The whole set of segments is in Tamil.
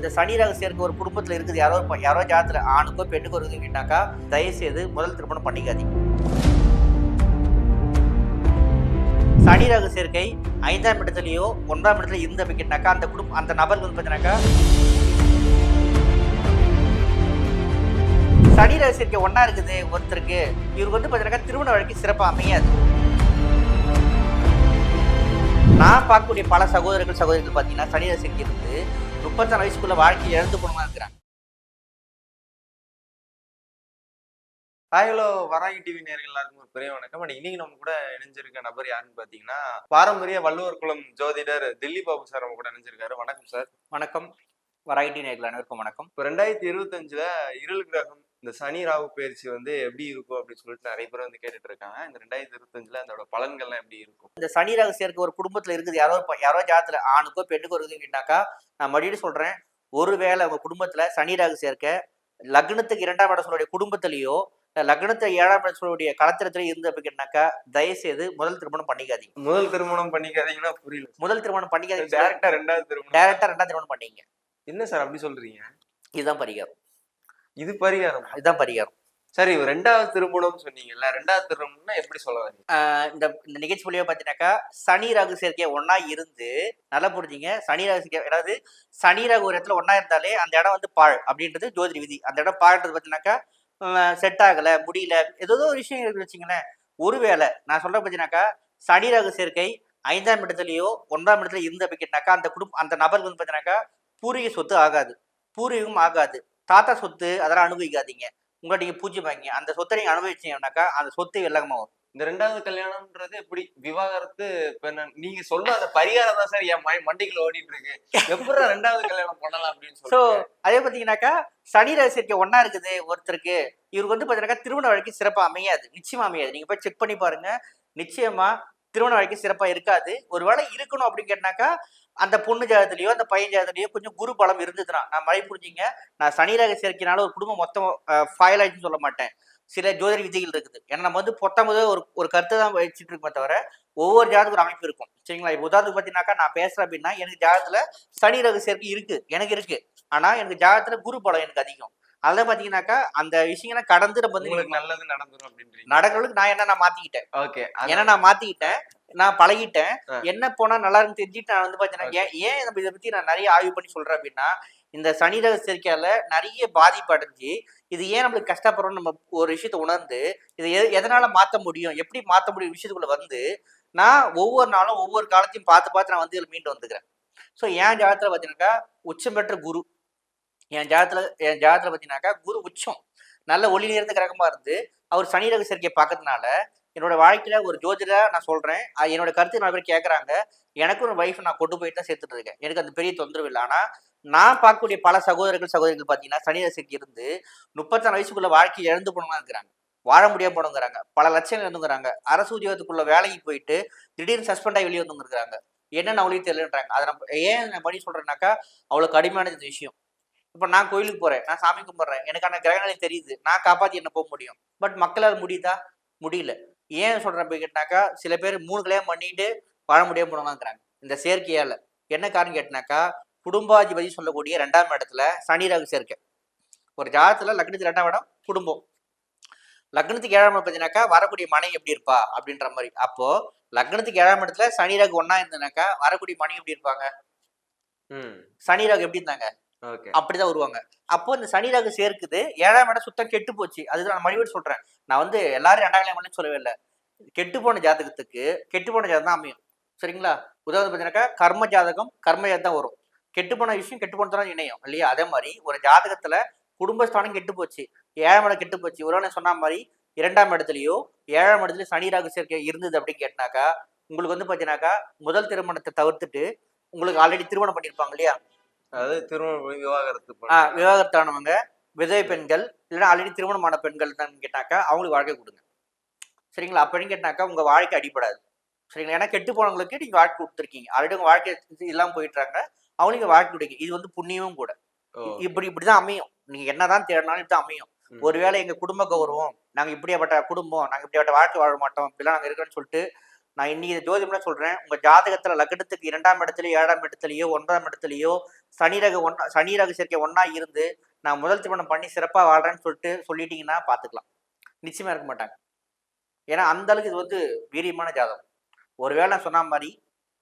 இந்த சனி ரகசியருக்கு சேர்க்கை ஒரு குடும்பத்துல இருக்குது. யாரோ ஒரு யாரோ ஜாத்துல ஆணுக்கோ பெண்ணுக்கோ இருக்குதுன்னாக்கா தயவு செய்து முதல் திருமணம் பண்ணிக்காதீங்க. சனி ரக சேர்க்கை ஐந்தாம் இடத்துலயோ ஒன்றாம் இடத்துல இருந்து அப்படின்னாக்கா அந்த குடும்பம் அந்த நபருக்கு வந்து பார்த்தீங்கன்னாக்கா சனி ரக சேர்க்கை ஒன்றா இருக்குது ஒருத்தருக்கு. இவருக்கு வந்து பார்த்தீங்கன்னாக்கா திருமண வழக்கு சிறப்பாக அமையாது. நான் பார்க்கக்கூடிய பல சகோதரர்கள் சகோதரிகள் பார்த்தீங்கன்னா சனி ரக சேர்க்கை இருந்து முப்பத்தாறு வயசுக்குள்ள வாழ்க்கையை இழந்து போனவங்க இருக்கிறாங்க. ஹாய் ஹலோ வராகி டிவி நேர்கள் எல்லாருக்கும் ஒரு பெரிய வணக்கம். அண்ட் இன்னைக்கு நம்ம கூட இணைஞ்சிருக்க நபர் யாருன்னு பாத்தீங்கன்னா பாரம்பரிய வள்ளுவர் குலம் ஜோதிடர் தில்லி பாபு சார் நம்ம கூட இணைஞ்சிருக்காரு. வணக்கம் சார். வணக்கம். வரைட்டி நேர்கள் அனைவருக்கும் வணக்கம். இப்போ ரெண்டாயிரத்தி இருபத்தஞ்சுல இருள் கிரகம் இந்த சனி ராகு பயிற்சி வந்து எப்படி இருக்கும் அப்படின்னு சொல்லிட்டு நிறைய பேர் வந்து கேட்டுட்டு இருக்காங்க. இந்த ரெண்டாயிரத்தி இருபத்தஞ்சுல அதோட பலன்கள்லாம் எப்படி இருக்கும்? இந்த சனி ரக சேர்க்கை ஒரு குடும்பத்துல இருக்குது. யாரோ யாரோ ஜாதத்துல ஆணுக்கோ பெண்ணுக்கோ இருக்குதுன்னாக்கா நான் மறுபடியும் சொல்றேன். ஒருவேளை உங்க குடும்பத்துல சனி ரக சேர்க்கை லக்னத்துக்கு இரண்டாம் இடம் சொல்லுடைய குடும்பத்திலேயோ லக்னத்தை ஏழாம் இடம் சொல்லக்கூடிய களத்திரத்திலேயோ இருந்து அப்படின்னாக்கா தயவுசெய்து முதல் திருமணம் பண்ணிக்காதீங்க. முதல் திருமணம் பண்ணிக்காதீங்கன்னா புரியல முதல் திருமணம் பண்ணிக்காதீங்க. டேரக்டா ரெண்டாவது திருமணம். டேரக்டா ரெண்டாம் திருமணம் பண்ணீங்க. என்ன சார் அப்படி சொல்றீங்க? இதுதான் பரிகாரம். இது பரிகாரம். இதுதான் பரிகாரம். சரி ரெண்டாவது திருமணம் சொன்னீங்கல்ல ரெண்டாவது திருமணம்னா எப்படி சொல்ல வரீங்க? இந்த இந்த நிகழ்ச்சி மூலியமா பார்த்தீங்கன்னாக்கா சனி ராகு சேர்க்கை ஒண்ணா இருந்து நல்லா புரிஞ்சுங்க. சனி ராகு சேர்க்கை அதாவது சனி ராகு ஒரு இடத்துல ஒண்ணா இருந்தாலே அந்த இடம் வந்து பாழ் அப்படின்றது ஜோதிட விதி. அந்த இடம் பாழ்ன்றது பார்த்தீங்கன்னாக்கா செட் ஆகல முடியல. ஏதோ ஒரு விஷயம் இருக்கு வச்சுங்களேன் ஒருவேளை நான் சொல்றேன் பார்த்தீங்கன்னாக்கா சனி ராகு சேர்க்கை ஐந்தாம் இடத்துலயோ ஒன்றாம் இடத்துல இருந்து அப்படின்னாக்கா அந்த குடும்பம் அந்த நபருக்கு வந்து பார்த்தீங்கன்னாக்கா பூர்வீக சொத்து ஆகாது. பூர்வீகம் ஆகாது. தாத்தா சொத்து அதெல்லாம் அனுபவிக்காதீங்க. உங்களை நீங்க பூஜை வாங்கி அந்த சொத்தை நீங்க அனுபவிச்சீங்கன்னாக்கா அந்த சொத்து வெள்ளகமா வரும். இந்த ரெண்டாவது கல்யாணம்ன்றது எப்படி? விவாகரத்து நீங்க சொல்ற அந்த பரிகாரம் தான் சார் என் மை மண்டைக்குள்ள ஓடிட்டு இருக்கு எப்படி ரெண்டாவது கல்யாணம் பண்ணலாம் அப்படின்னு ஸோ சொல்லிட்டு. அதே பார்த்தீங்கன்னாக்கா சனி ரகசியத்தை ஒண்ணா இருக்குது ஒருத்தருக்கு. இவருக்கு வந்து பார்த்தீங்கன்னாக்கா திருமண வழக்கு சிறப்பாக அமையாது. நிச்சயமா அமையாது. நீங்க போய் செக் பண்ணி பாருங்க. நிச்சயமா திருமண வழக்கு சிறப்பாக இருக்காது. ஒருவேளை இருக்கணும் அப்படின்னு கேட்டாக்கா அந்த பொண்ணு ஜாதத்துலயோ அந்த பையன் ஜாதத்துலயோ கொஞ்சம் குரு பலம் இருந்ததுன்னா நான் மழை புரிஞ்சுங்க. நான் சனி ரக சேர்க்கைனால ஒரு குடும்பம் மொத்தம் ஃபாயில் ஆயிடுச்சுன்னு சொல்ல மாட்டேன். சில ஜோதிட விதிகள் இருக்குது. ஏன்னா நம்ம வந்து பொத்தம்போது ஒரு ஒரு கருத்தை தான் வச்சுட்டு இருக்கோமே தவிர ஒவ்வொரு ஜாதத்துக்கு ஒரு அமைப்பு இருக்கும். சரிங்களா? இப்போ உதாரணத்துக்கு பார்த்தீங்கன்னாக்கா நான் பேசுறேன் அப்படின்னா எனக்கு ஜாதத்துல சனி ரக சேர்க்கை இருக்கு. எனக்கு இருக்கு. ஆனா எனக்கு ஜாதகத்துல குரு பலம் எனக்கு அதிகம். அதெல்லாம் பாத்தீங்கன்னாக்கா அந்த விஷயங்களை கடந்து நம்ம வந்து நல்லது நடந்துரும் அப்படின்றீங்க. நடக்கிறதுக்கு நான் என்ன நான் மாத்திக்கிட்டேன். ஓகே. ஏன்னா நான் மாத்திக்கிட்டேன். நான் பழகிட்டேன். என்ன போனா நல்லா இருக்குன்னு தெரிஞ்சுட்டு நான் வந்து பாத்தீங்கன்னா ஏன் ஏன் நம்ம இதை பத்தி நான் நிறைய ஆய்வு பண்ணி சொல்றேன் அப்படின்னா இந்த சனி ரக சேர்க்கையால நிறைய பாதிப்பு அடைஞ்சு இது ஏன் நம்மளுக்கு கஷ்டப்படுறோம்னு நம்ம ஒரு விஷயத்தை உணர்ந்து இதை எதனால மாத்த முடியும் எப்படி மாத்த முடியும் விஷயத்துக்குள்ள வந்து நான் ஒவ்வொரு நாளும் ஒவ்வொரு காலத்தையும் பார்த்து பார்த்து நான் வந்து இதில் மீண்டு வந்துக்கிறேன். ஸோ என் ஜாதகத்துல பார்த்தீங்கன்னாக்கா உச்சம் பெற்ற குரு. என் ஜாதத்துல என் ஜாதத்துல பார்த்தீங்கன்னாக்கா குரு உச்சம். நல்ல ஒளி நேர்ந்த கிரகமா இருந்து அவர் சனி ரக சேர்க்கையை பார்க்கறதுனால என்னோட வாழ்க்கையில ஒரு ஜோதிடரா நான் சொல்றேன். அது என்னோட கருத்து நிறைய பேர் கேட்கறாங்க எனக்கும் ஒரு வைஃப் நான் கொண்டு போயிட்டு தான் சேர்த்துட்டு இருக்கேன். எனக்கு அந்த பெரிய தொந்தரவு இல்லை. ஆனா நான் பார்க்கக்கூடிய பல சகோதரர்கள் சகோதரிகள் பார்த்தீங்கன்னா சனி ரக இருந்து முப்பத்தாறு வயசுக்குள்ள வாழ்க்கையை இழந்து போனவங்க இருக்கிறாங்க. வாழ முடியாம போனவங்கிறாங்க. பல லட்சங்கள் இருந்துங்கிறாங்க அரசு உத்தியோகத்துக்குள்ள வேலைக்கு போயிட்டு திடீர்னு சஸ்பெண்ட் ஆகி வெளியே வந்துங்கிறாங்க. என்னன்னு அவங்களுக்கு தெரியலன்றாங்க. அதை நம்ம ஏன் நான் பண்ணி சொல்றேன்னாக்கா அவ்வளவு கடுமையான இந்த விஷயம். இப்போ நான் கோயிலுக்கு போறேன். நான் சாமி கும்பிட்றேன். எனக்கான கிரகநிலை தெரியுது. நான் காப்பாற்றி என்ன போக முடியும்? பட் மக்களால் முடியுதா? முடியல. ஏன் சொல்றேன் போய் கேட்டாக்கா சில பேர் மூணு கல்யாணம் பண்ணிட்டு வாழ முடியாம போனவங்கிறாங்க இந்த சேர்க்கையால என்ன காரணம் கேட்டினாக்கா குடும்பாதிபதி சொல்லக்கூடிய ரெண்டாம் இடத்துல சனி ராகு சேர்க்கை. ஒரு ஜாதத்துல லக்னத்துக்கு ரெண்டாம் இடம் குடும்பம். லக்னத்துக்கு ஏழாம் இடம் பார்த்தீங்கன்னாக்கா வரக்கூடிய மனைவி எப்படி இருப்பா? அப்படின்ற மாதிரி. அப்போ லக்னத்துக்கு ஏழாம் இடத்துல சனி ராகு ஒண்ணா இருந்தனாக்கா வரக்கூடிய மனைவி எப்படி இருப்பாங்க? ம். சனி ராகு எப்படி இருந்தாங்க? அப்படிதான் வருவாங்க. அப்போ இந்த சனி ராகு சேர்க்குது ஏழாம் இடம் சுத்தம் கெட்டு போச்சு. அதுதான் நான் மறுபடியும் சொல்றேன். நான் வந்து எல்லாரும் ரெண்டாம் கல்யாணம் சொல்லவே இல்லை. கெட்டு போன ஜாதகத்துக்கு கெட்டு போன ஜாதகம் தான் அமையும். சரிங்களா? உதாரணம் பார்த்தீங்கன்னாக்கா கர்ம ஜாதகம் கர்ம ஜாதகம் தான் வரும். கெட்டு போன விஷயம் கெட்டு போனதான் இணையம் இல்லையா? அதே மாதிரி ஒரு ஜாதகத்துல குடும்பஸ்தானம் கெட்டு போச்சு ஏழாம் இடம் கெட்டு போச்சு. ஒரு சொன்ன மாதிரி இரண்டாம் இடத்துலயோ ஏழாம் இடத்துலயோ சனி ராகு சேர்க்கை இருந்தது அப்படின்னு கேட்டினாக்கா உங்களுக்கு வந்து பார்த்தீங்கன்னாக்கா முதல் திருமணத்தை தவிர்த்துட்டு உங்களுக்கு ஆல்ரெடி திருமணம் பண்ணியிருப்பாங்க இல்லையா? அதாவது திருமணம் விவாகரத்து ஆ, விவாகரத்தானவங்க? விதவை பெண்கள் இல்லைன்னா ஆல்ரெடி திருமணமான பெண்கள் தான் கேட்டாக்கா அவங்களுக்கு வாழ்க்கை கொடுங்க. சரிங்களா? அப்படின்னு கேட்டாக்கா உங்க வாழ்க்கை அடிபடாது. சரிங்களா? ஏன்னா கெட்டு போனவங்களுக்கு நீங்க வாழ்க்கை கொடுத்துருக்கீங்க. ஆல்ரெடி உங்க வாழ்க்கை இது இல்லாம போயிட்டுறாங்க அவங்களுக்கு வாழ்க்கை கொடுங்க இது வந்து புண்ணியமும் கூட. இப்படி இப்படிதான் அமையும். நீங்க என்னதான் தேடினாலும் இப்படிதான் அமையும். ம். ஒருவேளை எங்க குடும்ப கௌரவம் நாங்க இப்படியாப்பட்ட குடும்பம் நாங்க இப்படியாப்பட்ட வாழ்க்கை வாழ மாட்டோம் இப்படிலாம் நாங்க இருக்கோம்னு சொல்லிட்டு நான் இன்னைக்கு ஜோதிடம்னா சொல்றேன்? உங்க ஜாதகத்துல லக்னத்துக்கு இரண்டாம் இடத்துலயோ ஏழாம் இடத்துலயோ ஒன்றாம் இடத்துலயோ சனி ரக ஒன்னா சனி ரக சேர்க்கை ஒன்றா இருந்து நான் முதல் திருமணம் பண்ணி சிறப்பா வாழ்றேன்னு சொல்லிட்டு சொல்லிட்டீங்கன்னா பாத்துக்கலாம். நிச்சயமா இருக்க மாட்டாங்க. ஏன்னா அந்த அளவுக்கு இது வந்து வீரியமான ஜாதகம். ஒருவேளை நான் சொன்ன மாதிரி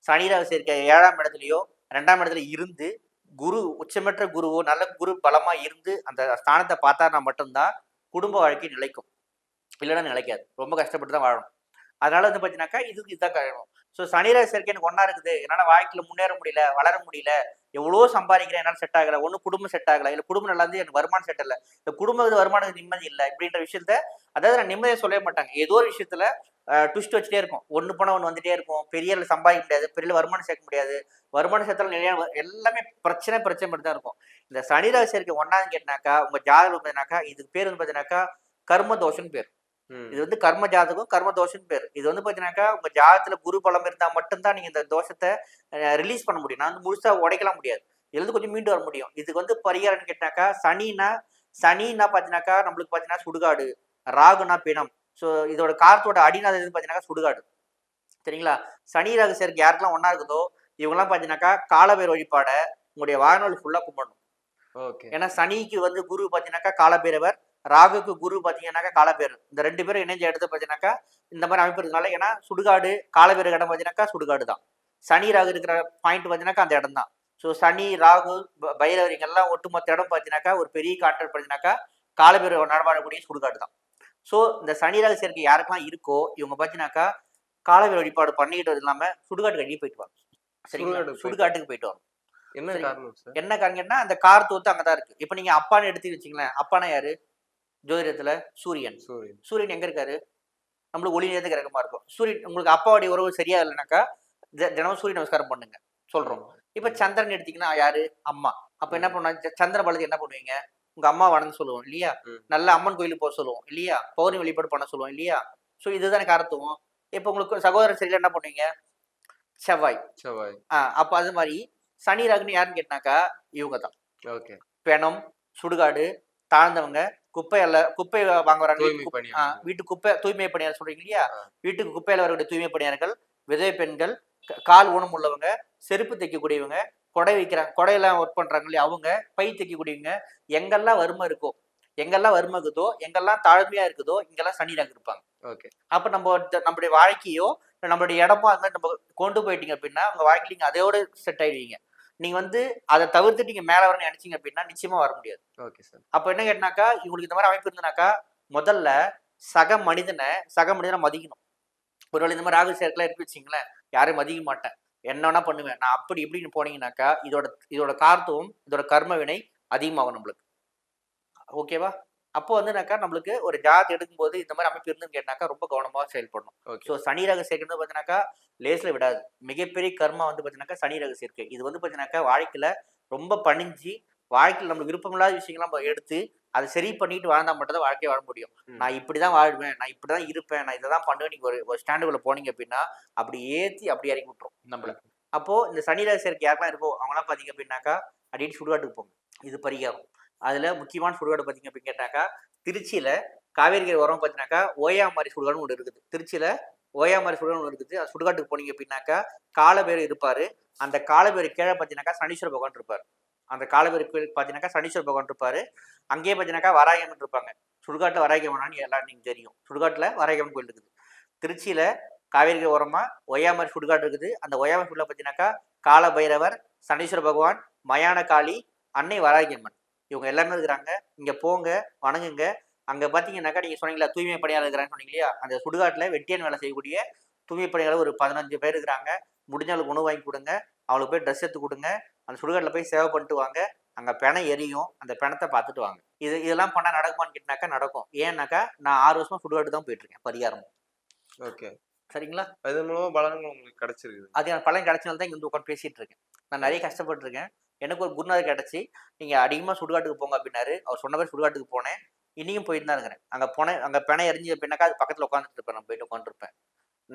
சனி ரக சேர்க்கை ஏழாம் இடத்துலயோ ரெண்டாம் இடத்துல இருந்து குரு உச்சமற்ற குருவோ நல்ல குரு பலமா இருந்து அந்த ஸ்தானத்தை பார்த்தாருன்னா மட்டும்தான் குடும்ப வாழ்க்கை நிலைக்கும். இல்லைன்னா நிலைக்காது. ரொம்ப கஷ்டப்பட்டு தான் வாழணும். அதனால வந்து பார்த்தீங்கன்னாக்கா இதுக்கு இதுதான் காரணம் ஸோ சனிராக சேர்க்கை எனக்கு ஒன்றா இருக்குது. என்னால் வாழ்க்கையில் முன்னேற முடியல வளர முடியல எவ்வளோ சம்பாதிக்கிறேன் என்னால் செட் ஆகலை. ஒன்றும் குடும்பம் செட் ஆகலை. இல்லை குடும்பம் நல்லா இருந்து எனக்கு வருமானம் செட் இல்லை இந்த குடும்பத்து வருமானம் நிம்மதி இல்லை இப்படின்ற விஷயத்த அதாவது நான் நிம்மதியை சொல்லவே மாட்டாங்க. ஏதோ ஒரு விஷயத்துல ட்விஸ்ட் வச்சுட்டே இருக்கும். ஒன்று போனால் ஒன்று வந்துட்டே இருக்கும். பெரிய சம்பாதிக்க முடியாது. பெரிய வருமானம் சேர்க்க முடியாது. வருமானம் சேர்த்தாலும் நிறைய எல்லாமே பிரச்சனை பிரச்சனை மட்டும் தான் இருக்கும். இந்த சனிராக சேர்க்கை ஒன்றாவது கேட்டினாக்கா உங்கள் ஜாதகம் பார்த்தீங்கன்னாக்கா இதுக்கு பேர் வந்து பார்த்தீங்கன்னாக்கா கர்ம தோஷம்னு பேர். இது வந்து கர்ம ஜாதகம் கர்ம தோஷம்னு பேர். இது வந்து பார்த்தீங்கன்னாக்கா உங்க ஜாதகத்துல குரு பலம் இருந்தா மட்டும்தான் நீங்க இந்த தோஷத்தை ரிலீஸ் பண்ண முடியும். நான் வந்து முழுசா உடைக்கலாம் முடியாது. இருந்து கொஞ்சம் மீண்டு வர முடியும். இதுக்கு வந்து பரிகாரம்னு கேட்டாக்கா சனினா சனின்னா பார்த்தீங்கன்னாக்கா நம்மளுக்கு பார்த்தீங்கன்னா சுடுகாடு. ராகுனா பிணம். ஸோ இதோட காரத்தோட அடிநாதம் எதுன்னு பார்த்தீங்கன்னா சுடுகாடு. சரிங்களா? சனி ராகு சேர்க்கை யாருக்கெல்லாம் ஒன்றா இருக்குதோ இவங்கெல்லாம் பார்த்தீங்கன்னாக்கா காலபேர் வழிபாடை உங்களுடைய வாழ்நாள் ஃபுல்லாக கும்பிடணும். ஓகே. ஏன்னா சனிக்கு வந்து குரு பார்த்தீங்கன்னாக்கா காலபேரவர் ராகுக்கு குரு பார்த்தீங்கன்னாக்கா காலபேர் இந்த ரெண்டு பேரும் இணைஞ்ச இடத்த பார்த்தீங்கன்னாக்கா இந்த மாதிரி அமைப்பு இருக்கிறதுனால ஏன்னா சுடுகாடு காலபேர இடம் பார்த்தீங்கன்னாக்கா சுடுகாடு தான். சனி ராகு இருக்கிற பாயிண்ட் பார்த்தீங்கன்னாக்கா அந்த இடம் தான். ஸோ சனி ராகு ப- பைரவர் இங்கெல்லாம் ஒட்டுமொத்த இடம் பார்த்தீங்கன்னாக்கா ஒரு பெரிய கான்ட்ராக்ட் பார்த்தீங்கன்னாக்கா காலபேர் நடமாடக்கூடிய சுடுகாடு தான். ஸோ இந்த சனி ராகு சேர்க்கை யாருக்கெல்லாம் இருக்கோ இவங்க பார்த்தீங்கன்னாக்கா காலபேர் வழிபாடு பண்ணிக்கிட்டது இல்லாமல் சுடுகாட்டு கட்டி போயிட்டு வாங்க சரிங்களா? சுடுகாட்டுக்கு போயிட்டு வாங்க என்ன. காரணம் என்ன காரணம்னா அந்த கார்த்து வந்து அங்கதான் இருக்கு. இப்போ நீங்க அப்பான்னு எடுத்து வச்சுங்களேன். அப்பானா யாரு? ஜோதிடத்துல சூரியன். சூரியன். சூரியன் எங்க இருக்காரு? நம்மளுக்கு ஒளி நேரத்துக்கு இறக்கமா இருக்கும். சூரியன் உங்களுக்கு அப்பாவுடைய உறவு சரியா இல்லைனாக்கா தினமும் சூரிய நமஸ்காரம் பண்ணுங்க. சொல்றோம். இப்ப சந்திரன் எடுத்தீங்கன்னா யாரு? அம்மா. அப்ப என்ன பண்ணுவாங்க சந்திர பலத்துக்கு என்ன பண்ணுவீங்க? உங்க அம்மா வணங்க சொல்லுவோம் இல்லையா. நல்ல அம்மன் கோயிலுக்கு போக சொல்லுவோம் இல்லையா? பௌர்ணமி வழிபாடு பண்ண சொல்லுவோம் இல்லையா? சோ இதுதானே காரத்துவம் இப்ப உங்களுக்கு சகோதரர் சரியில்லை என்ன பண்ணுவீங்க? செவ்வாய். செவ்வாய். ஆஹ் அப்ப அது மாதிரி சனி ராகுன்னு யாருன்னு கேட்டாக்கா இவங்க தான் ஓகே. பிணம் சுடுகாடு தாழ்ந்தவங்க குப்பை அல்ல குப்பை வாங்க வராங்க வீட்டு குப்பை தூய்மை பணியாளர் சொல்றீங்க இல்லையா. வீட்டுக்கு குப்பையில வரக்கூடிய தூய்மை பணியாளர்கள் விதவை பெண்கள் கால் ஊனம் உள்ளவங்க செருப்பு தைக்கக்கூடியவங்க கொடை வைக்கிறாங்க கொடையெல்லாம் ஒர்க் பண்றாங்க இல்லையா? அவங்க பை தைக்கக்கூடியவங்க எங்கெல்லாம் வறுமை இருக்கோ எங்கெல்லாம் வறுமை இருக்குதோ எங்கெல்லாம் தாழ்மையா இருக்குதோ இங்கெல்லாம் சனி ராகு இருப்பாங்க. ஓகே. அப்ப நம்ம வந்து நம்மளுடைய வாழ்க்கையோ நம்மளுடைய இடமோ அந்த நம்ம கொண்டு போயிட்டீங்க அப்படின்னா உங்க வாழ்க்கையில நீங்க அதோட செட் ஆயிடுவீங்க. நீங்க வந்து அதை தவிர்த்து நீங்க மேல வரணும்னு நினைச்சீங்க அப்படின்னா நிச்சயமா வர முடியாது. Okay sir. அப்ப என்ன கேட்டாக்கா இவங்களுக்கு இந்த மாதிரி அமைப்பு இருந்தனாக்கா முதல்ல சக மனிதனை சக மனிதனை மதிக்கணும். ஒருவேளை இந்த மாதிரி ராகு சேர்க்கலாம் இருக்கு வச்சிங்களேன் யாரையும் மதிக்க மாட்டேன். என்ன வேணா பண்ணுவேன். நான் அப்படி இப்படின்னு போனீங்கன்னாக்கா இதோட இதோட கார்த்துவம் இதோட கர்ம வினை அதிகமாகும் நம்மளுக்கு. ஓகேவா? அப்போ வந்துனாக்கா நம்மளுக்கு ஒரு ஜாத் எடுக்கும்போது இந்த மாதிரி அமைப்பு இருந்துன்னு கேட்டாக்கா ரொம்ப கவனமாக செயல்படணும். ஸோ சனி ரக சேர்க்கை பார்த்தீங்கன்னாக்கா லேஸ்ல விடாது. மிகப்பெரிய கர்மா வந்து பார்த்தீங்கன்னாக்கா சனி ரக சேர்க்கை. இது வந்து பார்த்தீங்கன்னாக்கா வாழ்க்கையில ரொம்ப பணிஞ்சு வாழ்க்கையில் நம்மளுக்கு விருப்பமில்லாத விஷயங்களை நம்ம எடுத்து அதை சரி பண்ணிட்டு வாழ்ந்தா மட்டும் தான் வாழ்க்கையை வாழ முடியும். நான் இப்படி தான் வாழ்வேன் நான் இப்படி தான் இருப்பேன் நான் இதை தான் பண்ணுவேன் நீங்க ஒரு ஒரு ஸ்டாண்டுக்குள்ள போனீங்க அப்படின்னா அப்படி ஏத்தி அப்படி இறக்கி விட்டுரும். நம்மள அப்போ இந்த சனி ரக சேர்க்கை யாரெல்லாம் இருக்கோ அவங்களாம் பார்த்தீங்க அப்படின்னாக்கா அடிக்கடி சுடுகாட்டுக்கு போங்க. இது பரிகாரம். அதுல முக்கியமான சுடுகாடு பார்த்தீங்க அப்படின்னு கேட்டாக்கா திருச்சியில காவேரிகரை உரம் பார்த்தீங்கன்னாக்கா ஓயாமாரி சுடுகாடுன்னு ஒன்று இருக்குது. திருச்சியில ஓயாமாரி சுடுகாடு ஒன்று இருக்குது. சுடுகாட்டுக்கு போனீங்க அப்படின்னாக்கா காலபேர் இருப்பாரு. அந்த காலபேர் கீழே பார்த்தீங்கன்னாக்கா சனீஸ்வர பகவான் இருப்பார். அந்த காலபேர் கோயில் பார்த்தீங்கன்னாக்கா சனீஸ்வர பகவான் இருப்பாரு. அங்கேயே பார்த்தீங்கன்னாக்கா வராயம்மன் இருப்பாங்க. சுடுகாட்டில் வராயம்மனான்னு எல்லாம் நீங்கள் தெரியும். சுடுகாட்டில் வராயம்மன் கோயில் இருக்குது. திருச்சியில் காவேரி ஓரமாக ஒய்யாமர் சுடுகாடு இருக்குது. அந்த ஒய்யாமர் சுடுல பார்த்தீங்கன்னாக்கா கால பைரவர் சனீஸ்வர பகவான் மயான காளி அன்னை வராகியம்மன் இவங்க எல்லாமே இருக்கிறாங்க. இங்க போங்க வணங்குங்க. அங்க பாத்தீங்கன்னாக்கா நீங்க சொன்னீங்களா தூய்மை பணியாளர் இருக்கிறாங்கன்னு சொன்னீங்க இல்லையா? அந்த சுடுகாட்டுல வெட்டியன் வேலை செய்யக்கூடிய தூய்மை பணியாளர் ஒரு பதினஞ்சு பேர் இருக்கிறாங்க. முடிஞ்சவங்களுக்கு உணவு வாங்கி கொடுங்க. அவளுக்கு போய் ட்ரெஸ் எடுத்து கொடுங்க. அந்த சுடுகாட்டுல போய் சேவை பண்ணிட்டு வாங்க. அங்க பிணம் எரியும். அந்த பிணத்தை பார்த்துட்டு வாங்க. இது இதெல்லாம் பண்ணா நடக்குமான்னு கேட்டாக்கா நடக்கும். ஏன்னாக்கா நான் ஆறு வருஷமா சுடுகாட்டு தான் போயிட்டு இருக்கேன் பரிகாரம் ஓகே. சரிங்களா? அது மூலமா பலன்கள் உங்களுக்கு கிடைச்சிருக்குது. அது பலன் கிடைச்சனால தான் இங்க வந்து உட்காந்து பேசிட்டு இருக்கேன் நான் நிறைய கஷ்டப்பட்டிருக்கேன். எனக்கு ஒரு குருநாதர் கிடச்சி நீங்கள் அதிகமாக சுடுகாட்டுக்கு போங்க அப்படின்னாரு. அவர் சொன்ன மாதிரி சுடுகாட்டுக்கு போனேன். இனியும் போயிட்டு தான் இருக்கிறேன். அங்கே போனேன் அங்கே பிணை எரிஞ்சு அப்படின்னாக்கா அது பக்கத்தில் உட்காந்துட்டு இருப்பேன். நான் போயிட்டு உட்காந்துருப்பேன்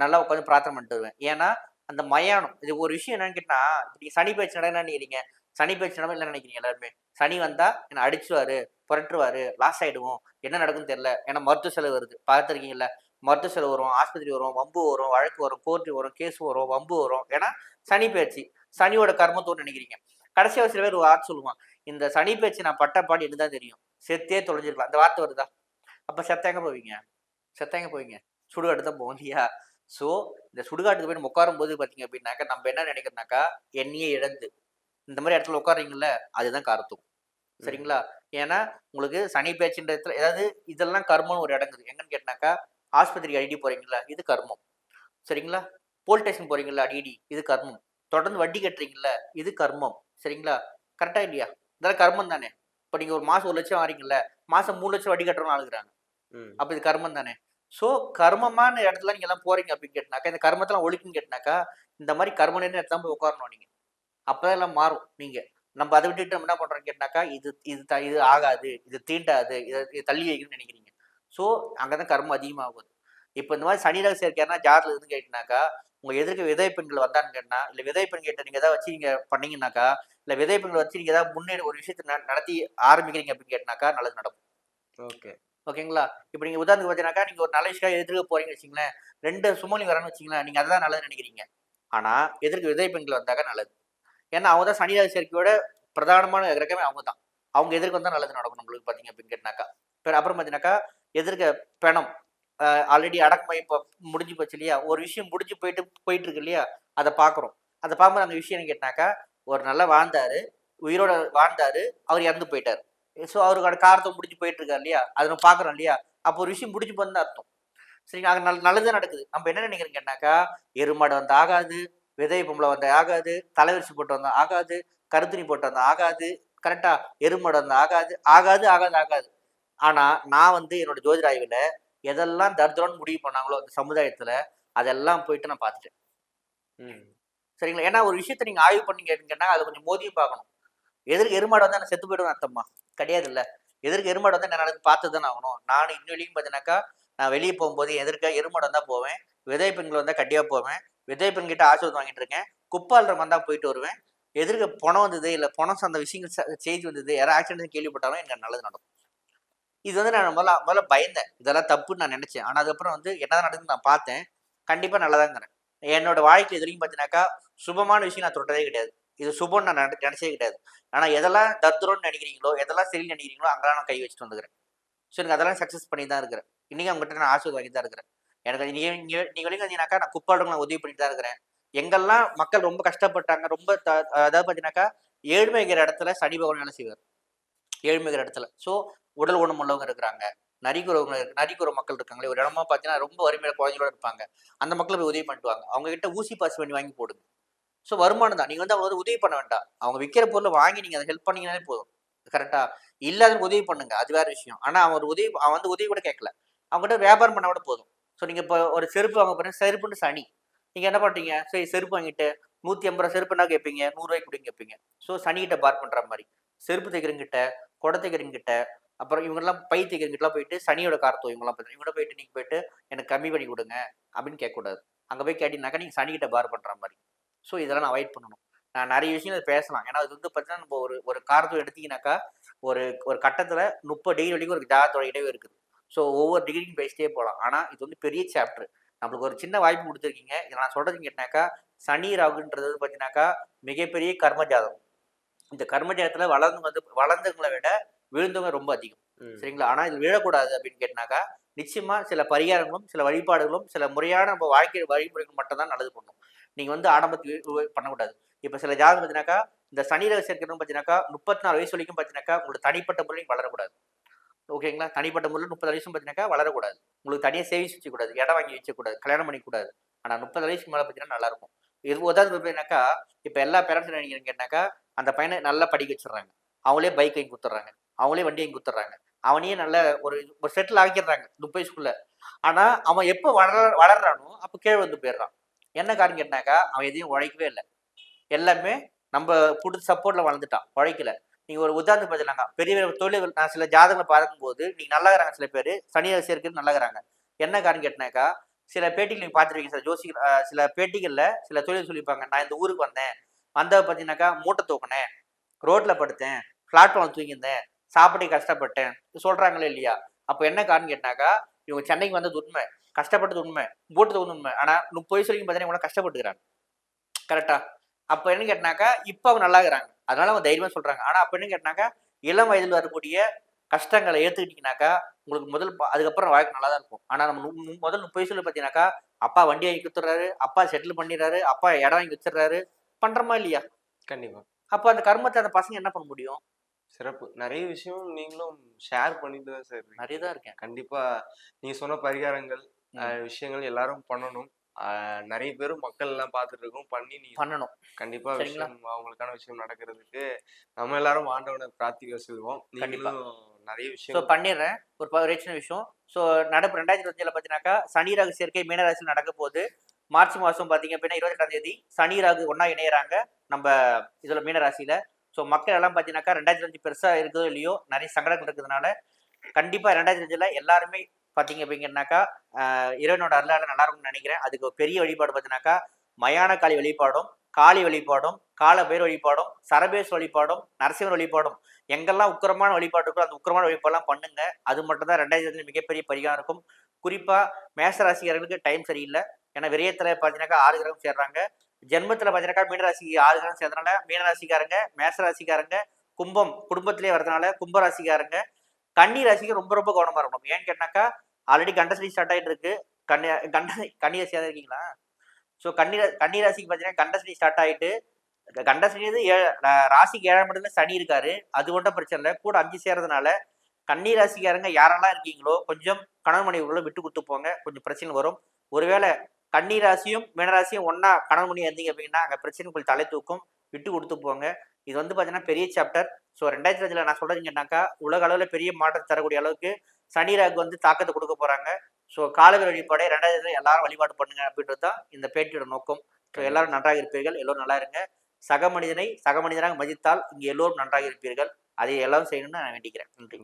நல்லா உட்காந்து பிரார்த்தனை பண்ணிட்டு வருவேன். ஏன்னா அந்த மயானம் இது ஒரு விஷயம் என்னன்னு கேட்டா நீங்க சனி பயிற்சி என்ன நினைக்கிறீங்க? சனி பயிற்சி நட என்ன நினைக்கிறீங்க எல்லாருமே? சனி வந்தா என்னை அடிச்சுவாரு புரட்டுருவார் லாஸ் ஆயிடுவோம். என்ன நடக்கும்னு தெரியல. ஏன்னா மருத்துவ செலவு வருது. பார்த்துருக்கீங்கல்ல? மருத்துவ செலவு வரும் ஆஸ்பத்திரி வரும் வம்பு வரும் வழக்கு வரும் கோர்ட்டு வரும் கேஸ் வரும் வம்பு வரும். ஏன்னா சனி பயிற்சி சனியோட கர்மத்தோடு நினைக்கிறீங்க. கடைசியாக சில பேர் ஒரு வார்த்தை சொல்லுவான் இந்த சனி பயிற்சி நான் பட்ட பாடு தான் தெரியும். செத்தே தொலைஞ்சிருக்கலாம். அந்த வார்த்தை வருதா? அப்போ செத்தாங்க போவீங்க. செத்தாங்க போவீங்க. சுடுகாடு தான் போவோம் இல்லையா ஸோ இந்த சுடுகாட்டுக்கு போய் உட்காரும் போது பார்த்தீங்க அப்படின்னாக்கா நம்ம என்ன நினைக்கிறோம்னாக்கா என்னையே இழந்து. இந்த மாதிரி இடத்துல உட்காருறீங்கல்ல அதுதான் காரத்தும். சரிங்களா? ஏன்னா உங்களுக்கு சனி பேச்சுன்ற இடத்துல ஏதாவது இதெல்லாம் கர்மம்னு ஒரு இடங்குது. எங்கன்னு கேட்டாக்கா ஆஸ்பத்திரிக்கு அடிக்கடி போறீங்களா இது கர்மம். சரிங்களா? போலீஸ் ஸ்டேஷன் போறீங்களா அடிக்கடி இது கர்மம். தொடர்ந்து வட்டி கட்டுறீங்களா இது கர்மம். சரிங்களா? கரெக்டா இல்லையா? இதெல்லாம் கர்மம் தானே. இப்போ நீங்க ஒரு மாசம் ஒரு லட்சம் வாரீங்கல்ல மாசம் மூணு லட்சம் வட்டி கட்டுறவங்க ஆளுக்குறாங்க. அப்ப இது கர்மம் தானே. ஸோ கர்மமான இடத்துல நீங்க எல்லாம் போறீங்க அப்படின்னு கேட்டினாக்கா இந்த கர்மத்தெல்லாம் ஒழிக்குன்னு கேட்டினாக்கா இந்த மாதிரி கர்ம நேரம் இடத்துல போய் உட்காரணும் நீங்க. அப்பதான் எல்லாம் மாறும் நீங்க. நம்ம அதை விட்டுட்டு நம்ம என்ன பண்றோம்னு கேட்டினாக்கா இது இது த- இது ஆகாது இது தீண்டாது இதை இது தள்ளி வைக்கணும்னு நினைக்கிறீங்க. ஸோ அங்கதான் கர்மம் அதிகமாகுது. இப்போ இந்த மாதிரி சனி ரக சேர்க்கைனா ஜாரில் இருந்து கேட்டினாக்கா உங்க எதிர்க்க விதை பெண்கள் வந்தான்னு கேட்டா இல்ல விதை பெண் கேட்ட நீங்க ஏதாவது வச்சு நீங்க பண்ணீங்கன்னாக்கா இல்ல விதை பெண்கள் வச்சு நீங்க ஏதாவது முன்னேறி ஒரு விஷயத்தை நடத்தி ஆரம்பிக்கிறீங்க அப்படின்னு கேட்டினாக்கா நல்லது நடக்கும். ஓகே. ஓகேங்களா? இப்போ நீங்க உதாரணத்துக்கு பார்த்தீங்கன்னாக்கா நீங்க ஒரு நல்ல விஷயம் எதிர்க்க போறீங்கன்னு வச்சுங்களேன் ரெண்டு சுமலி வரணும்னு வச்சுங்களேன் நீங்க அதான் நல்லது நினைக்கிறீங்க. ஆனா எதிர்க்க விதை பெண்கள் வந்தாக்கா நல்லது. ஏன்னா அவங்க தான் சனி ராசி சேர்க்கையோட பிரதானமான கிரகமே அவங்க தான். அவங்க எதிர்க்க வந்தா நல்லது நடக்கும் நம்மளுக்கு பார்த்தீங்க அப்படின்னு கேட்டாக்கா அப்புறம் பார்த்தீங்கன்னாக்கா எதிர்க்க பிணம் ஆல்ரெடி அடக்குமுறை இப்போ முடிஞ்சு போச்சு இல்லையா? ஒரு விஷயம் முடிஞ்சு போயிட்டு போயிட்டு இருக்கு இல்லையா? அதை பார்க்குறோம் அதை பார்க்கும்போது அந்த விஷயம் என்ன கேட்டாக்கா ஒரு நல்லா வாழ்ந்தாரு உயிரோட வாழ்ந்தாரு அவர் இறந்து போயிட்டார். ஸோ அவருக்கான காரத்தை முடிஞ்சு போயிட்டு இருக்காரு இல்லையா? அதை நம்ம பார்க்குறோம் இல்லையா? அப்போ ஒரு விஷயம் முடிஞ்சு போன்னு அர்த்தம். சரிங்களா அது நல்ல நல்லது நடக்குது. நம்ம என்ன நினைக்கிறோம் கேட்டாக்கா எருமாடு வந்து ஆகாது விதை பொம்பளை வந்தா ஆகாது தலைவரிசி போட்டு வந்தால் ஆகாது கருத்துணி போட்டு வந்தால் ஆகாது கரெக்டாக எருமாடு வந்தால் ஆகாது ஆகாது ஆகாது ஆகாது. ஆனால் நான் வந்து என்னோட ஜோதிட ஆய்வுல எதெல்லாம் தர்தரம்னு முடிவு பண்ணாங்களோ அந்த சமுதாயத்துல அதெல்லாம் போயிட்டு நான் பார்த்துட்டேன். ம். சரிங்களா? ஏன்னா ஒரு விஷயத்த நீங்க ஆய்வு பண்ணீங்க கேட்டா அதை கொஞ்சம் மோதியும் பார்க்கணும். எதிர்க்கு எருமாடு வந்தா நான் செத்து போயிடுவேன் அர்த்தமா? கிடையாது இல்ல எதிர்க்கு எருமாடு வந்தா நான் நடந்து பார்த்து தானே ஆகணும். நான் இன்னும் வரைக்கும் பார்த்தீங்கன்னாக்கா நான் வெளியே போகும்போது எதிர்க்க எருமாடு வந்தா போவேன். விதை பெண்கள் வந்தா கண்டிப்பா போவேன். விதை பெண் கிட்ட ஆசீர்வாதம் வாங்கிட்டு இருக்கேன். குப்பாளர் வந்தா போயிட்டு வருவேன். எதிர்க்க பணம் வந்தது இல்ல பணம் சார்ந்த விஷயங்கள் செய்தி வந்தது யாரும் ஆக்சிடென்ட் கேள்விப்பட்டாலும் எனக்கு நல்லது நடக்கும். இது வந்து நான் முதல்ல முதல்ல பயந்தேன். இதெல்லாம் தப்புன்னு நான் நினச்சேன். ஆனால் அதுக்கப்புறம் வந்து என்னதான் நடக்குதுன்னு நான் பார்த்தேன். கண்டிப்பாக நல்லதாங்கிறேன். என்னோட வாழ்க்கை எதுலையும் பார்த்தீங்கன்னாக்கா சுபமான விஷயம் நான் தொட்டதே கிடையாது. இது சுபம்னு நான் நட- நினச்சதே கிடையாது. ஆனால் எதெல்லாம் தர்துரம்னு நினைக்கிறீங்களோ எதெல்லாம் சரி நினைக்கிறீங்களோ அங்கெல்லாம் நான் கை வச்சுட்டு வந்துக்கிறேன். ஸோ எனக்கு அதெல்லாம் சக்ஸஸ் பண்ணி தான் இருக்கிறேன். இன்றைக்கி அவங்ககிட்ட நான் ஆசை வாங்கி தான் இருக்கிறேன். எனக்கு நீங்கள் நீங்கள் நீங்க நீங்க நான் குப்பாடுங்களை நான் உதவி பண்ணிட்டு தான் இருக்கிறேன். எங்கெல்லாம் மக்கள் ரொம்ப கஷ்டப்பட்டாங்க ரொம்ப த- அதாவது பார்த்தீங்கன்னாக்கா ஏழ்மைங்கிற இடத்துல சனி பகவான் வேலை செய்வார். ஏழ்மைங்கிற இடத்துல. ஸோ உடல் ஊனம் உள்ளவங்க இருக்கிறாங்க. நரிக்குறவங்க நரிக்குற மக்கள் இருக்காங்களே ஒரு இடமா பார்த்தீங்கன்னா ரொம்ப வறுமையில குழந்தைகளோட இருப்பாங்க. அந்த மக்களை போய் உதவி பண்ணிட்டுவாங்க அவங்க கிட்ட ஊசி பாசி பண்ணி வாங்கி போடுங்க. ஸோ வருமானம் தான். நீங்கள் வந்து அவங்க வந்து உதவி பண்ண வேண்டாம். அவங்க விற்கிற பொருளை வாங்கி நீங்கள் அதை ஹெல்ப் பண்ணீங்கனாலே போதும். கரெக்டா இல்லாதவங்க உதவி பண்ணுங்க. அது வேற விஷயம். ஆனால் அவன் உதவி அவன் வந்து உதவி கூட கேட்கல. அவங்ககிட்ட வியாபாரம் பண்ண கூட போதும். ஸோ நீங்கள் இப்போ ஒரு செருப்பு வாங்க போறீங்க. செருப்புன்னு சனி. நீங்கள் என்ன பண்ணுறீங்க சரி செருப்பு வாங்கிட்டு நூற்றி ஐம்பது ரூபா செருப்புனா கேட்பீங்க. நூறுரூவாய்க்கு கொடுங்க கேட்பீங்க. ஸோ சனிக்கிட்ட பார் பண்ணுற மாதிரி. செருப்பு தைக்கிறவங்கிட்ட குடை தைக்கிறங்கிட்ட அப்புறம் இவங்கெல்லாம் பை போயிட்டு சனியோட கார்த்தோ இவங்கெல்லாம் போயிட்டு இவங்க போயிட்டு நீங்கள் போயிட்டு எனக்கு கம்மி பண்ணி கொடுங்க அப்படின்னு கேட்கக்கூடாது. அங்கே போய் கேட்டீங்கன்னாக்கா நீங்கள் சனிக்கிட்ட பார் பண்ணுற மாதிரி. ஸோ இதெல்லாம் நான் அவாய்ட் பண்ணணும். நான் நிறைய விஷயங்கள் பேசலாம். ஏன்னா அது வந்து பார்த்தீங்கன்னா நம்ம ஒரு ஒரு காரத்தை எடுத்தீங்கன்னாக்கா ஒரு ஒரு கட்டத்தில் முப்பது டிகிரி வரைக்கும் ஒரு ஜாதத்தோட இடைவே இருக்குது. ஸோ ஒவ்வொரு டிகிரிக்கும் பேசிட்டே போகலாம். ஆனால் இது வந்து பெரிய சாப்டர் நம்மளுக்கு ஒரு சின்ன வாய்ப்பு கொடுத்துருக்கீங்க. இதை நான் சொல்கிறது கேட்டினாக்கா சனி ராகுன்றது வந்து பார்த்தீங்கன்னாக்கா மிகப்பெரிய கர்ம ஜாதகம். இந்த கர்ம வளர்ந்து வந்து வளர்ந்தவங்களை விட விழுந்தவங்க ரொம்ப அதிகம். சரிங்களா? ஆனா இது விழக்கூடாது அப்படின்னு கேட்டாக்கா நிச்சயமா சில பரிகாரங்களும் சில வழிபாடுகளும் சில முறையான நம்ம வாழ்க்கை வழிமுறைகள் மட்டும் தான் நல்லது பண்ணும். நீங்க வந்து ஆடம்பரத்துக்கு பண்ணக்கூடாது. இப்ப சில ஜாதகம் பார்த்தீங்கன்னாக்கா இந்த சனி ரக சேர்க்கணும் பார்த்தீங்கன்னாக்கா முப்பத்தி நாலு வயசு வரைக்கும் பார்த்தீங்கன்னாக்கா உங்களுக்கு தனிப்பட்ட முறையில் வளரக்கூடாது. ஓகேங்களா? தனிப்பட்ட முறையில் முப்பது வயசு பார்த்தீங்கன்னாக்கா வளரக்கூடாது. உங்களுக்கு தனியாக சேவிச்சு வச்சுக்கூடாது இடம் வாங்கி வச்சக்கூடாது கல்யாணம் பண்ணிக்கூடாது. ஆனா முப்பது வயசுக்கு மேலே பார்த்தீங்கன்னா நல்லா இருக்கும் இது உதாரணத்துக்கு பார்த்தீங்கன்னாக்கா இப்போ எல்லா பேரண்ட்ஸ் நினைக்கிறேன்னு கேட்டாக்கா அந்த பையனை நல்லா படிக்க வச்சிடுறாங்க. அவங்களே பைக் வாங்கி கொடுத்துட்றாங்க. அவங்களே வண்டி வாங்கி கொடுத்துட்றாங்க அவனையே நல்ல ஒரு ஒரு செட்டில் ஆக்கிடுறாங்க முப்பது வயசுக்குள்ள ஆனா அவன் எப்போ வளர வளர்றானோ அப்போ கீழே வந்து போயிடுறான். என்ன காரணம் கேட்டாக்கா அவன் எதையும் உழைக்கவே இல்லை. எல்லாமே நம்ம கொடுத்து சப்போர்ட்ல வளர்ந்துட்டான் உழைக்கல. நீங்க ஒரு உதாரணத்துக்கு பார்த்தீங்கன்னா பெரிய தொழில்கள் தொழில் நான் சில ஜாதகங்களை பார்க்கும்போது நீங்க நல்லா இருக்கிறாங்க சில பேர் சனியாக சேர்க்கிறது நல்லா இருக்கிறாங்க. என்ன காரணம் கேட்டினாக்கா சில பேட்டிகள் நீங்க பார்த்துருக்கீங்க சார் ஜோசி சில பேட்டிகள்ல சில தொழில் சொல்லியிருப்பாங்க. நான் இந்த ஊருக்கு வந்தேன். வந்த பார்த்தீங்கன்னாக்கா மூட்டை தூக்கினேன். ரோட்ல படுத்தேன். பிளாட்ஃபார்ம் தூங்கியிருந்தேன். சாப்பிட்டே கஷ்டப்பட்டேன். சொல்றாங்களே இல்லையா? அப்போ என்ன காரணம் கேட்டாக்கா இவங்க சென்னைக்கு வந்தது உண்மை. கஷ்டப்பட்டது உண்மை. போட்டது உண்மை. ஆனா முப்பது வயசு வரைக்கும் பார்த்தீங்கன்னா இவங்க கஷ்டப்பட்டுக்கிறாங்க. கரெக்டா அப்ப என்ன கேட்டாக்கா இப்ப அவங்க நல்லா இருக்கிறாங்க. அதனால அவங்க தைரியமா சொல்றாங்க. ஆனா அப்ப என்ன கேட்டாக்கா இளம் வயதில் வரக்கூடிய கஷ்டங்களை ஏத்துக்கிட்டீங்கன்னாக்கா உங்களுக்கு முதல் அதுக்கப்புறம் வாழ்க்கை நல்லா தான் இருக்கும். ஆனா நம்ம நு- முதல் முப்பது வயசுல பார்த்தீங்கன்னாக்கா அப்பா வண்டி வாங்கி கொடுத்துட்றாரு அப்பா செட்டில் பண்ணிடுறாரு அப்பா இடம் வாங்கி வச்சிடுறாரு. பண்றோமா இல்லையா? கண்டிப்பா. அப்ப அந்த கர்மத்தை அந்த பசங்க என்ன பண்ண முடியும்? சிறப்பு. நிறைய விஷயம் நீங்களும் ஷேர் பண்ணிட்டு தான் சார். நிறைய தான் இருக்கேன். கண்டிப்பா நீங்க சொன்ன பரிகாரங்கள் விஷயங்கள் எல்லாரும் பண்ணணும். நிறைய பேரும் மக்கள் எல்லாம் பார்த்துட்டு இருக்கோம் பண்ணி நீங்க பண்ணணும். கண்டிப்பா? விஷயம் அவங்களுக்கான விஷயம் நடக்கிறதுக்கு நம்ம எல்லாரும் ஆண்டவனை பிரார்த்திக்க சொல்லுவோம் கண்டிப்பா. நீங்களும் நிறைய விஷயம் பண்ணிடுறேன். ஒரு ப- ஒரு சின்ன விஷயம். ஸோ நடப்பு ரெண்டாயிரத்தி இருபத்தஞ்சில் பார்த்தீங்கன்னாக்கா சனி ராகு சேர்க்கை மீனராசியில் நடக்க போகுது. மார்ச் மாதம் பார்த்தீங்க அப்படின்னா இருபத்தி ரெண்டாம் தேதி சனி ராகு ஒன்றா இணையறாங்க. நம்ம இதில் மீனராசியில் ஸோ மக்கள் எல்லாம் பார்த்தீங்கன்னாக்கா ரெண்டாயிரத்தி அஞ்சு பெருசாக இருக்குதோ இல்லையோ நிறைய சங்கடங்கள் இருக்கிறதுனால கண்டிப்பாக ரெண்டாயிரத்தி அஞ்சில் எல்லாருமே பார்த்தீங்க அப்படிங்கன்னாக்கா இறைவனோட அருளால நல்லா இருக்கும்னு நினைக்கிறேன். அதுக்கு ஒரு பெரிய வழிபாடு பார்த்தீங்கன்னாக்கா மயான காளி வழிபாடும் காளி வழிபாடும் காலபேர் வழிபாடும் சரபேஸ் வழிபாடும் நரசிம்மர் வழிபாடும். எங்கெல்லாம் உக்கிரமான வழிபாடு இருக்கோ அந்த உக்கிரமான வழிபாடெல்லாம் பண்ணுங்க. அது மட்டும் தான் ரெண்டாயிரத்தி மிகப்பெரிய பரிகாரம் இருக்கும். குறிப்பாக மேசராசிக்காரர்களுக்கு டைம் சரியில்லை. ஏன்னா விரயத்தில் பார்த்தீங்கன்னாக்கா ஆறு கிரகம் சேர்றாங்க. ஜென்மத்தில் பார்த்தீங்கன்னாக்கா மீனராசி ஆறு கிரகம் சேர்ந்தனால மீனராசிக்காரங்க மேச ராசிக்காரங்க கும்பம் குடும்பத்திலே வரதுனால கும்ப ராசிக்காரங்க கன்னி ராசிக்கு ரொம்ப ரொம்ப கவனமாக இருக்கணும். ஏன்னு கேட்டாக்கா ஆல்ரெடி கண்டசனி ஸ்டார்ட் ஆகிட்டு இருக்கு கன்னி கண்ட கன்னி ராசியாக இருக்கீங்களா ஸோ கன்னி கன்னி ராசிக்கு பார்த்தீங்கன்னா கண்டசனி ஸ்டார்ட் ஆயிட்டு கண்டசனி ஏ- ராசிக்கு ஏழாம் இடத்துல சனி இருக்காரு. அது ஒன்றும் பிரச்சனை இல்லை. கூட அஞ்சு சேர்றதுனால கன்னி ராசிக்காரங்க யாரெல்லாம் இருக்கீங்களோ கொஞ்சம் கணவன் மனைவிகளை விட்டு கொடுத்து போங்க. கொஞ்சம் பிரச்சனை வரும். ஒருவேளை கன்னி ராசியும் மீனராசியும் ஒண்ணா கணவன் மணி இருந்தீங்க அப்படின்னா அங்கே பிரச்சனை கொஞ்சம் தலை தூக்கும். விட்டு கொடுத்து போங்க. இது வந்து பார்த்தீங்கன்னா பெரிய சாப்டர் ஸோ ரெண்டாயிரத்தி அஞ்சில் நான் சொல்றீங்கன்னாக்கா உலக அளவில் பெரிய மாற்றத்தை தரக்கூடிய அளவுக்கு சனி ராகு வந்து தாக்கத்தை கொடுக்க போறாங்க. ஸோ காலவர் வழிபாடை ரெண்டாயிரத்துல எல்லாரும் வழிபாடு பண்ணுங்க அப்படின்றது தான் இந்த பேட்டியோட நோக்கம். ஸோ எல்லாரும் நன்றாக இருப்பீர்கள். எல்லோரும் நல்லா இருங்க. சக மனிதனை சக மனிதனாக மதித்தால் இங்கே எல்லோரும் நன்றாக இருப்பீர்கள். அதை எல்லாரும் செய்யணும்னு நான் வேண்டிக்கிறேன். நன்றி.